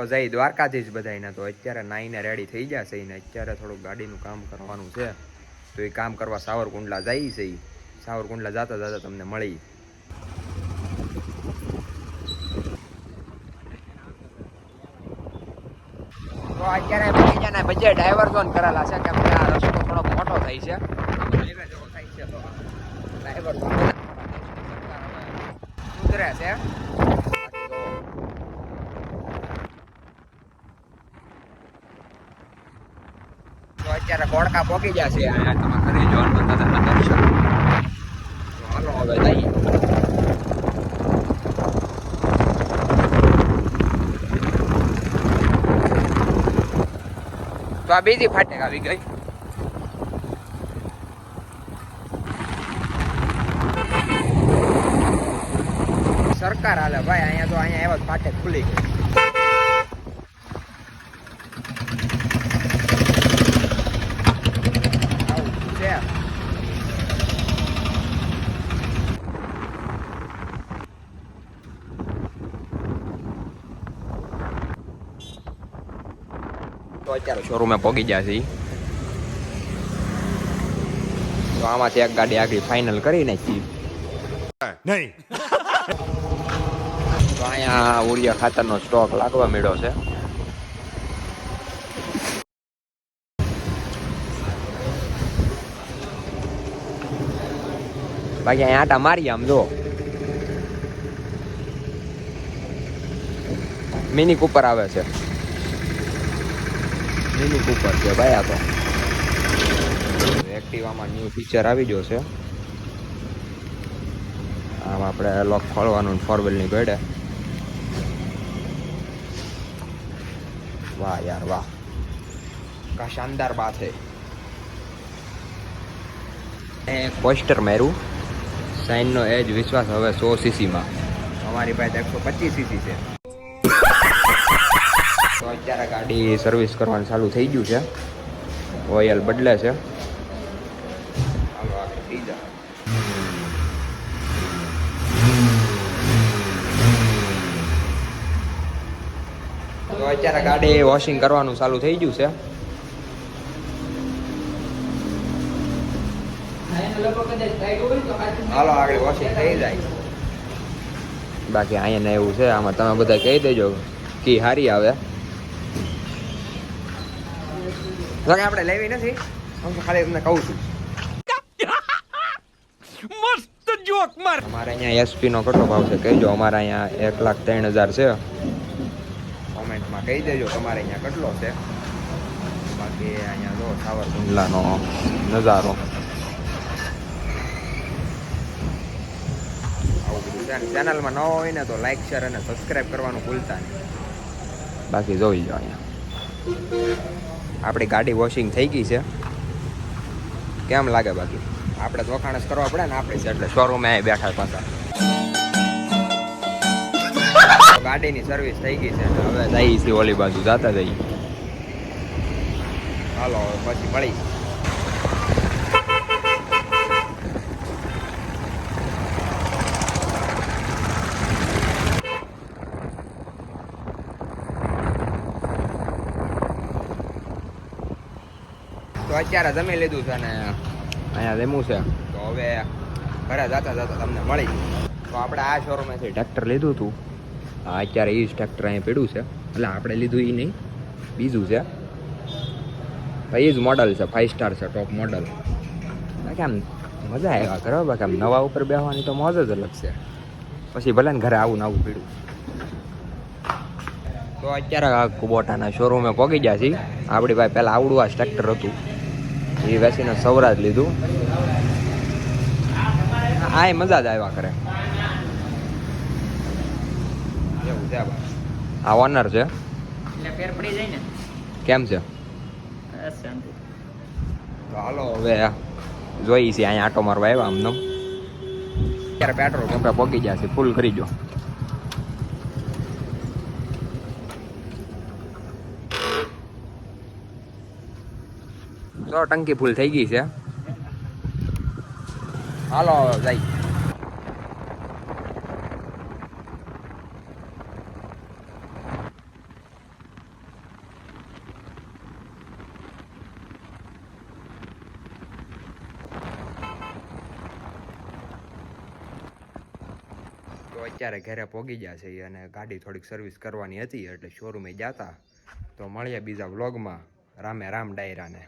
તો જઈ દ્વારકાધીશ બધાયને. તો અત્યારે નાઈને રેડી થઈ જશે ને અત્યારે થોડુંક ગાડીનું કામ કરવાનું છે. તો એ કામ કરવા સાવરકુંડલા જાય છે. સાવરકુંડલા જતા જતા તમને મળી. તો અત્યારે બગીચાના બજે ડાયવર્ઝન કરેલા છે કે આ રસ્તો થોડો મોટો થાય છે. ડાયવર્ઝન સુધરે છે બાકી તો તો અત્યારે કોડકા પોકી જશે અહીંયા તમે ઘરે જો હનુમાન દાદાના દર્શન તો હાલો હવે જઈએ. તો આ બીજી ફાટેક આવી ગઈ. સરકાર હાલે ભાઈ અહીંયા તો અહીંયા એવા ફાટેક ખુલી ગઈ આવું છે તો અત્યારે શોરૂમે પહોંચી ગયા છે તો આમાંથી એક ગાડી આગળ ફાઇનલ કરી નાખી. નહીં. તો અહીંયા ઉરિયા ખાતરનો સ્ટોક લાગવા મળ્યો છે. બાકી અહીંયા આટા મારી આમ જો. મિની કુપર આવે છે. મિની કુપર છે ભાઈ આ તો. એક્ટિવામાં ન્યૂ ફીચર આવી ગયો છે. આમ આપણે લોક ખોલવાનું ફોર વ્હીલની ગળે. વાહ યાર, વાહ. કા શાનદાર બાત હે એક પોસ્ટર માર્યું. સાઇનનો એજ વિશ્વાસ હવે સો સીસીમાં અમારી પાસે એકસો પચીસ સીસી છે. તો અત્યારે ગાડી સર્વિસ કરવાનું ચાલુ થઈ ગયું છે. ઓઇલ બદલે છે. અત્યારે ગાડી વોશિંગ કરવાનું ચાલુ થઈ ગયું છે. બાકી અહીંયા એવું છે, આમાં તમે બધા કહી દેજો કી હારી આવે. જો કે આપણે લેવી નથી હું ખાલી તમને કહું છું. મસ્ત જોક માર. અમારે અહીંયા એસપી નો કેટલો ભાવ છે કહેજો? અમારે અહીંયા એક લાખ ત્રણ હજાર છે. કોમેન્ટમાં કહી દેજો તમારે અહીંયા કેટલો છે. બાકી અહીંયા જો સાવરકુંડલાનો નજારો. ચેનલમાં ન હોય ને તો લાઈક શેર અને સબસ્ક્રાઈબ કરવાનું ભૂલતા નહીં. બાકી જોઈ જાઓ અહીંયા. આપણી ગાડી વોશિંગ થઈ ગઈ છે. કેમ લાગે બાકી? આપણે તો વખાણ કરવા પડે ને આપણે એટલે શોરૂમે બેઠા પાછા. ગાડીની સર્વિસ થઈ ગઈ છે હવે જઈએ છીએ ઓલી બાજુ, જતા જઈએ. હાલો પછી મળી અત્યારે જમી લીધું છે ને અહીંયા જમવું છે. તો હવે ઘરે જતા જતા તમને મળી તો આપણે આ શોરૂમેથી ટ્રેક્ટર લીધું હતું. અત્યારે એ જ ટ્રેક્ટર અહીંયા પીડ્યું છે. એટલે આપણે લીધું એ નહીં, બીજું છે. એ જ મોડલ છે ફાઇવ સ્ટાર છે ટોપ મોડલ બાકી આમ મજા આવ્યા કરો બાકી આમ નવા ઉપર બેહવાની તો મોજ જ અલગ છે. પછી ભલે ને ઘરે આવું ને આવું પીડ્યું. તો અત્યારે કુબોટાના શોરૂમે પહોંચી ગયા છીએ. આપણી પાસે પહેલાં આવડું આ ટ્રેક્ટર હતું. એ વેસીને સૌરાજ લીધું. આ એ મજા જ આવ્યા કરે. આ ઓનર છે. એટલે ફેર પડી જાય ને? કેમ છે? હાલો હવે જોઈ છે અહીંયા આટો મારવા આવ્યા આમને અત્યારે પેટ્રોલ પંપે પહોંચી ગયા છે ફૂલ કરી જો તો ટંકી ફૂલ થઈ ગઈ છે હાલો જાય તો અત્યારે ઘરે પહોંચી જશે અને ગાડી થોડીક સર્વિસ કરવાની હતી એટલે શોરૂમે જતા તો. મળીએ બીજા વ્લોગમાં રામે રામ ડાયરાને.